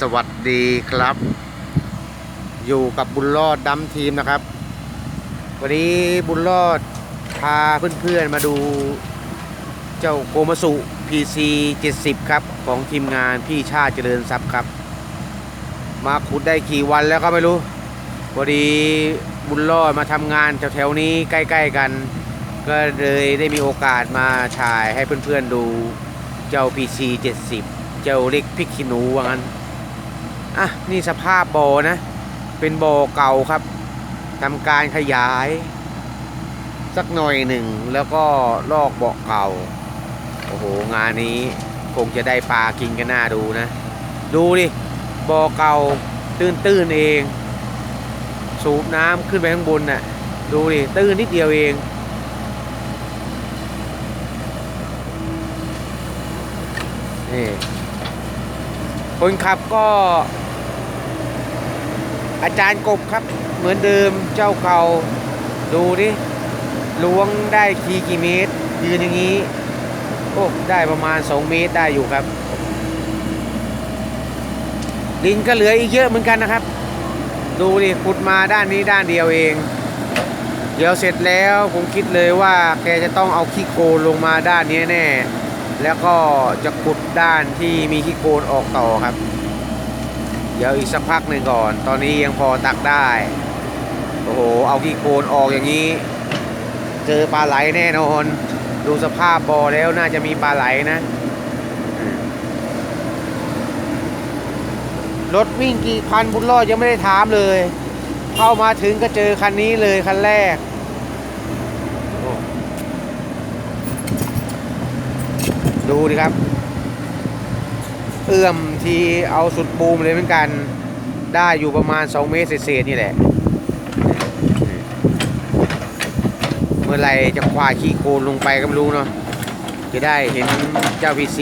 สวัสดีครับ อยู่กับบุญรอดดัมทีมนะครับ วันนี้บุญรอดพาเพื่อนๆมาดูเจ้าโกมาสุ PC 70 ครับ ของทีมงานพี่ชาติเจริญทรัพย์ครับ มาขุดได้กี่วันแล้วก็ไม่รู้พอดีบุญรอดมาทำงานแถวๆนี้ใกล้ ๆ กัน ก็เลยได้มีโอกาสมาฉายให้เพื่อนๆดูเจ้า PC 70 เจ้าเล็กพริกขี้หนูว่างั้น อะนี่สภาพบ่อนะ เป็นบ่อเก่าครับทำการขยาย สักหน่อยหนึ่งแล้วก็ลอกบ่อเก่า โอ้โห งานนี้คงจะได้ปลากินกันหน้าดูนะ ดูดิบ่อเก่าตื้นๆเอง สูบน้ำขึ้นไปข้างบนน่ะดูดิตื้นนิดเดียวเองนี่ คนขับก็ อาจารย์กบครับ เหมือนเดิมเจ้าเก่า ดูดิล้วงได้ทีกี่เมตร ยืนอย่างนี้ โอ้ ได้ประมาณ 2 เมตรได้อยู่ครับดินก็เหลืออีกเยอะเหมือนกันนะครับ ดูดิขุดมาด้านนี้ด้านเดียวเอง เดี๋ยวเสร็จแล้วผมคิดเลยว่าแกจะต้องเอาขี้โคลนลงมาด้านนี้แน่ แล้วก็จะขุดด้านที่มีขี้โคลนออกต่อครับ เดี๋ยวอีกสักพักหนึ่งก่อน ตอนนี้ยังพอตักได้ โอ้โห เอาขี้โคลนออกอย่างนี้ เจอปลาไหลแน่นอน ดูสภาพบ่อแล้วน่าจะมีปลาไหลนะ รถวิ่งกี่คันบุญรอดยังไม่ได้ถามเลย เข้ามาถึงก็เจอคันนี้เลยคันแรกโอ้ ดูดิครับ เอื้อมทีเอาสุดบูมเลยเหมือนกัน ได้อยู่ประมาณ 2 เมตรเศษๆนี่แหละ เมื่อไรจะควาขี้โคลนลงไปก็ไม่รู้เนาะจะได้เห็นเจ้า PC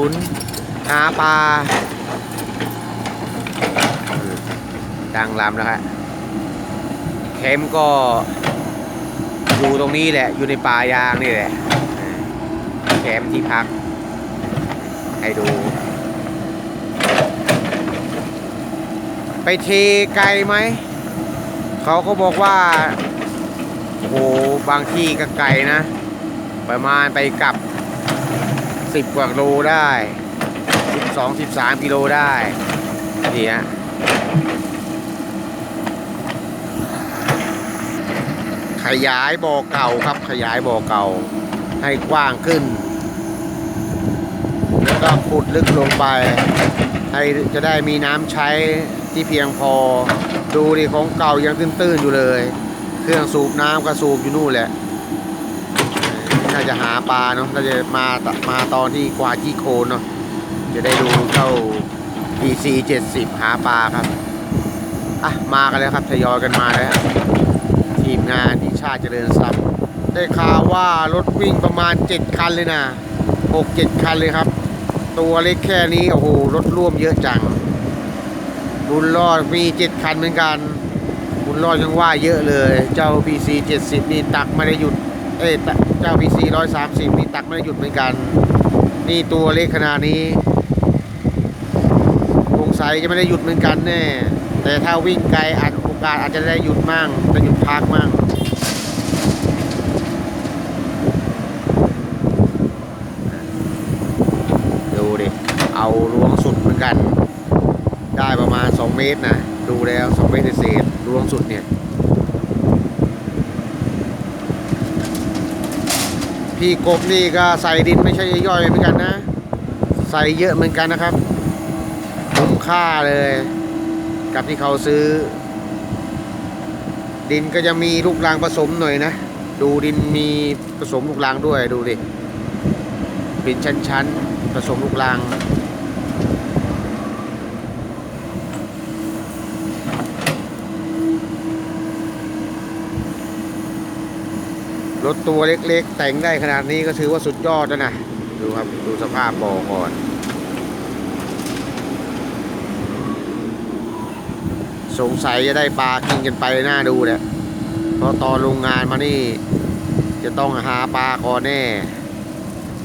70หาปลาดังลำแล้วครับแคมก็อยู่ตรงนี้แหละ อยู่ในป่ายางนี่แหละ แคมป์ที่พัก ให้ดู ไปเทไกลไหม เขาก็บอกว่า โอ้โห บางที่ก็ไกลนะ ประมาณไปกลับ 10 กว่าโลได้ 12 13 กิโลได้นี่ฮะขยายบ่อเก่าครับขยายบ่อเก่าให้กว้างขึ้น แล้วก็ขุดลึกลงไป ให้จะได้มีน้ำใช้ที่เพียงพอ ดูดิของเก่ายังตื้นๆอยู่เลย เครื่องสูบน้ำก็สูบอยู่นู่นแหละน่าจะหาปลาเนาะน่าจะมามาตอนที่กว่าที่โคนเนาะจะได้ดูเจ้า PC 70 หาปลาครับ อะ มากันแล้วครับทยอยกันมาแล้ว ทีมงานที่ชาติเจริญทรัพย์ ได้ข่าวว่ารถวิ่งประมาณ 7 คันเลยนะ 6 7 คันเลยครับ ตัวเล็กแค่นี้ โอ้โห รถร่วมเยอะจัง บุญรอดมี7คันเหมือนกัน บุญรอดยังว่าเยอะเลย เจ้า PC 70 นี่ตักไม่ได้หยุด เอ้เจ้า PC 130 นี่ตักไม่ได้หยุดเหมือนกัน นี่ตัวเล็กขนาดนี้สงสัยจะไม่ได้หยุดเหมือนกันแน่ แต่ถ้าวิ่งไกลอาจโอกาสอาจจะได้หยุดมั่งได้หยุดพักมั่ง ดูดิ เอาล้วงสุดเหมือนกัน ได้ประมาณ 2 เมตรนะ ดูแล้ว 2 เมตรเศษๆล้วงสุดเนี่ย พี่กบนี่ก็ใส่ดินไม่ใช่ย่อยเหมือนกันนะ ใส่เยอะเหมือนกันนะครับคุ้มค่าเลย กับที่เขาซื้อ ดินก็จะมีลูกรังผสมหน่อยนะ ดูดินมีผสมลูกรังด้วยดูดิเป็นชั้นๆผสมลูกรัง รถตัวเล็กๆ แต่งได้ขนาดนี้ก็ถือว่าสุดยอดแล้วนะ ดูครับ ดูสภาพบ่อก่อน สงสัยจะได้ปลากินกันไปหน้าดูเนี่ยเพราะตอนโรงงานมานี่ จะต้องหาปลาคอแน่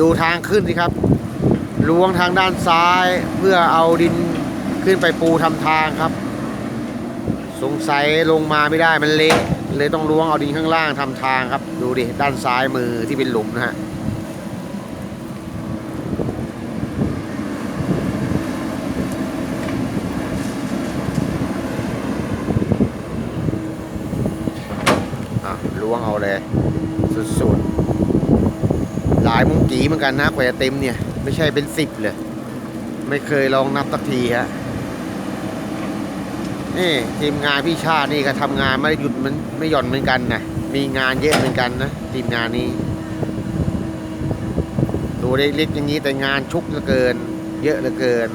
ดูทางขึ้นสิครับล้วงทางด้านซ้ายเพื่อเอาดินขึ้นไปปูทำทางครับ สงสัยลงมาไม่ได้มันเละ เลยต้องล้วงเอาดินข้างล่างทำทางครับ ดูดิ ด้านซ้ายมือที่เป็นหลุมนะฮะอะล้วงเอาเลย สุดๆ หลายมุงกีเหมือนกันนะกว่าจะเต็มเนี่ย ไม่ใช่เป็นสิบเลย ไม่เคยลองนับสักทีฮะ นี่ทีมงานพี่ชาตินี่ก็ทำงานไม่หยุดมันไม่หย่อนเหมือนกันนะมีงานเยอะเหมือนกันนะทีมงานนี้ตัวเล็กๆอย่างนี้แต่งานชุกเหลือเกิน เยอะเหลือเกิน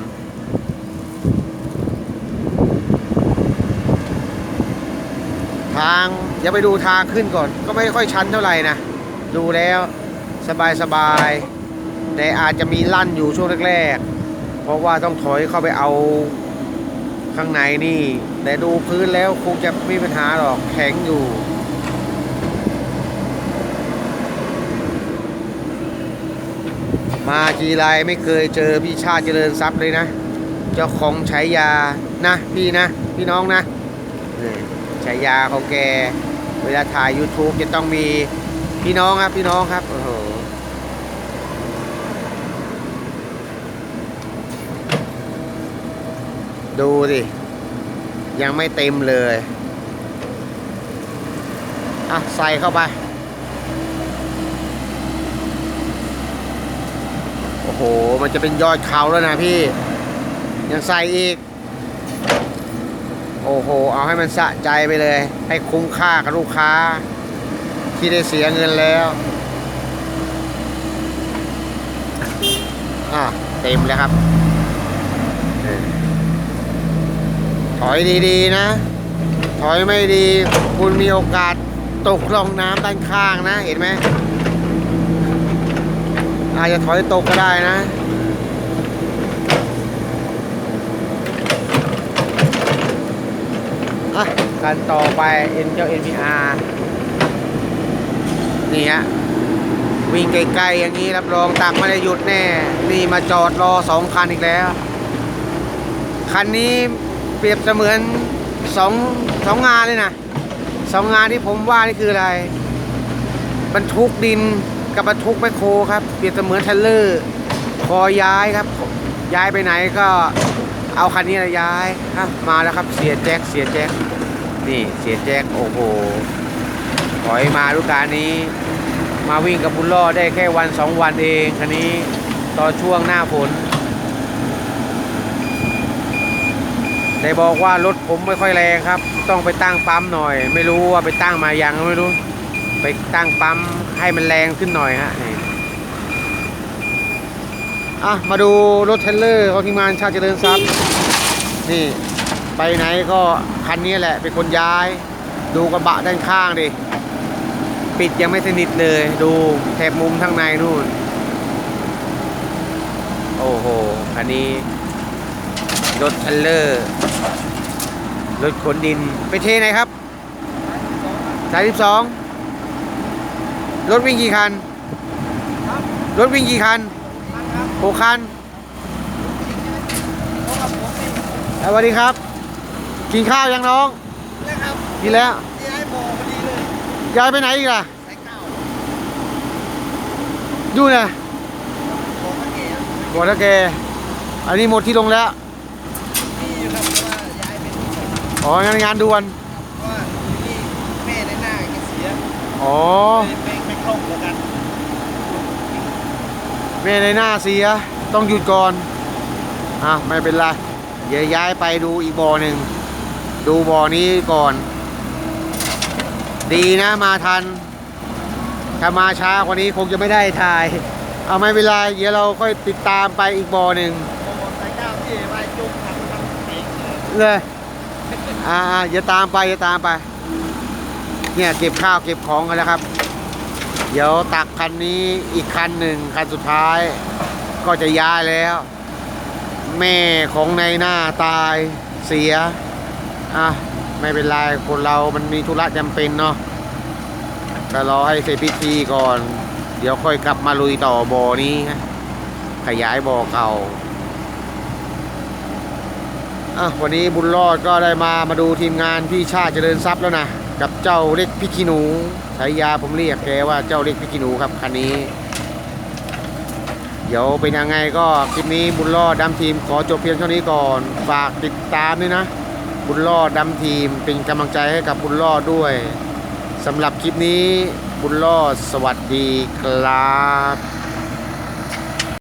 ทางอย่าไปดูทางขึ้นก่อน ก็ไม่ค่อยชันเท่าไหร่นะดูแล้วสบายๆแต่อาจจะมีลั่นอยู่ช่วงแรกๆ เพราะว่าต้องถอยเข้าไปเอา ข้างในนี่แต่ดูพื้นแล้วคงจะไม่มีปัญหาหรอกแข็งอยู่ มากีไรไม่เคยเจอพี่ชาติเจริญทรัพย์เลยนะ เจ้าของฉายานะพี่นะ พี่น้องนะนี่ฉายาของแก เวลาถ่าย YouTube จะต้องมีพี่น้องครับ พี่น้องครับโอ้โห ดูดิยังไม่เต็มเลย อะ ใส่เข้าไป โอ้โห มันจะเป็นยอดเขาแล้วนะพี่ ยังใส่อีก โอ้โห เอาให้มันสะใจไปเลย ให้คุ้มค่ากับลูกค้า ที่ได้เสียเงินแล้ว อะ เต็มแล้วครับเออ ถอยดีๆนะ ถอยไม่ดี คุณมีโอกาสตกลงน้ำด้านข้างนะ เห็นไหม อาจจะถอยตกก็ได้นะะกันต่อไปเอ็นเจ้า NPR นี่ฮะ วิ่งไกลๆอย่างนี้รับรองตักไม่ได้หยุดแน่ นี่มาจอดรอสองคันอีกแล้ว คันนี้ เปรียบเสมือนสองสองงานเลยนะสองงานที่ผมว่านี่คืออะไรบรรทุกดินกับบรรทุกแมคโครครับ เปรียบเสมือนเทรลเลอร์คอย้ายครับ ย้ายไปไหนก็เอาคันนี้นะย้ายอะมาแล้วครับเสียแจ็คเสียแจ็คนี่เสียแจ็คโอ้โหถอยมาลูกการนี้ มาวิ่งกับบุญรอได้แค่วันสองวันเองคันนี้ตอนช่วงหน้าฝน ได้บอกว่ารถผมไม่ค่อยแรงครับ ต้องไปตั้งปั๊มหน่อย ไม่รู้ว่าไปตั้งมายังไม่รู้ ไปตั้งปั๊มให้มันแรงขึ้นหน่อยฮะนี่อะมาดูรถเทรลเลอร์ของทีมงานชาติเจริญทรัพย์นี่ไปไหนก็คันนี้แหละ เป็นคนย้าย ดูกระบะด้านข้างดิ ปิดยังไม่สนิทเลย ดูแถบมุมข้างในนู่น โอ้โหคันนี้ รถเทรลเลอร์ รถขนดิน ไปเทไหนครับสายสิบสองรถวิ่งกี่คัน รถวิ่งกี่คันหกคันสวัสดีครับ กินข้าวยังน้องนะครับกินแล้วที่ให้โมพอดีเลยยายไปไหนอีกล่ะสายเก้าดูนะบอกว่าเก๋หมดแล้วแกอันนี้หมดที่ลงแล้วนี่อยู่ ครับเพราะว่าย้ายไปที่ไหนอ๋องานงานด่วน เพราะว่าที่แม่ในหน้าแกเสียอ๋อไม่ไม่คล่องแล้วกันแม่ในหน้าเสีย ต้องหยุดก่อนอะไม่เป็นไรเดี๋ยวย้ายไปดูอีกบ่อหนึ่ง ดูบ่อนี้ก่อน ดีนะมาทัน ถ้ามาช้ากว่านี้คงจะไม่ได้ถ่าย เอาไม่เป็นไรเดี๋ยวเราค่อยติดตามไปอีกบ่อหนึ่งโอ้สายเก้าที่ว่าจุกทำทำ เลยอ่าอย่าตามไปอย่าตามไป เนี่ยเก็บข้าวเก็บของกันแล้วครับ เดี๋ยวตักคันนี้อีกคันหนึ่งคันสุดท้าย ก็จะย้ายแล้ว แม่ของในหน้าตายเสียอะไม่เป็นไรคนเรามันมีธุระจำเป็นเนาะก็รอให้เสร็จพิธีก่อน เดี๋ยวค่อยกลับมาลุยต่อบ่อนี้ ขยายบ่อเก่า อะวันนี้บุญรอดก็ได้มามาดูทีมงานพี่ชาติเจริญทรัพย์แล้วนะ กับเจ้าเล็กพิกิหนูฉายาผมเรียกแกว่าเจ้าเล็กพิกิหนูครับคันนี้ เดี๋ยวเป็นยังไงก็คลิปนี้บุญรอดดำทีมขอจบเพียงเท่านี้ก่อน ฝากติดตามด้วยนะ บุญรอดดำทีมเป็นกำลังใจให้กับบุญรอดด้วยสำหรับคลิปนี้บุญรอดสวัสดีครับ